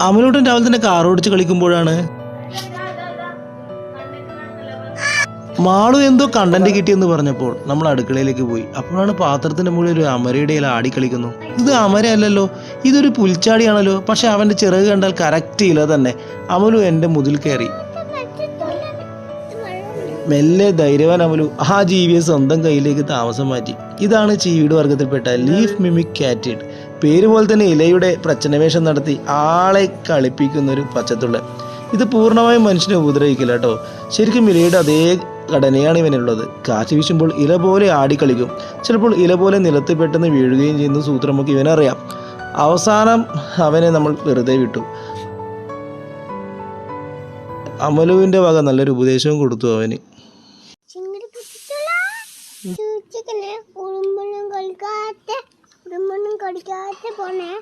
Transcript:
അമലൂട്ടൻ രാവിലെ തന്നെ കാർ ഓടിച്ച് കളിക്കുമ്പോഴാണ് മാളു എന്തോ കണ്ടന്റ് കിട്ടിയെന്ന് പറഞ്ഞപ്പോൾ നമ്മൾ അടുക്കളയിലേക്ക് പോയി. അപ്പോഴാണ് പാത്രത്തിന്റെ മുകളിൽ ഒരു അമരയുടെ ഇല ആടി കളിക്കുന്നു. ഇത് അമരയല്ലല്ലോ ഇതൊരു പുൽച്ചാടിയാണല്ലോ. പക്ഷെ അവന്റെ ചിറക് കണ്ടാൽ കറക്റ്റ് ഇല തന്നെ. അമലു എന്റെ മുതിൽ കയറി. മെല്ലെ ധൈര്യവാൻ അമലു ആ ജീവിയെ സ്വന്തം കയ്യിലേക്ക് താമസം മാറ്റി. ഇതാണ് ചീവീട് വർഗത്തിൽപ്പെട്ട ലീഫ് മിമിക് കാറ്റിഡ്. പേര് പോലെ തന്നെ ഇലയുടെ പ്രച്ഛനവേഷം നടത്തി ആളെ കളിപ്പിക്കുന്ന ഒരു പച്ചത്തുള്ളൻ. ഇത് പൂർണമായും മനുഷ്യനെ ഉപദ്രവിക്കില്ല കേട്ടോ. ശരിക്കും ഇലയുടെ അതേ ഘടനയാണ് ഇവനുള്ളത് കാറ്റ് വീശുമ്പോൾ ഇല പോലെ ആടിക്കളിക്കും. ചിലപ്പോൾ ഇല പോലെ നിലത്ത് പെട്ടെന്ന് വീഴുകയും ചെയ്യുന്ന സൂത്രം നമുക്ക് ഇവനറിയാം. അവസാനം അവനെ നമ്മൾ വെറുതെ വിട്ടു. അമലുവിന്റെ വക നല്ലൊരു ഉപദേശവും കൊടുത്തു അവന്. கடிக்காத போனேன்.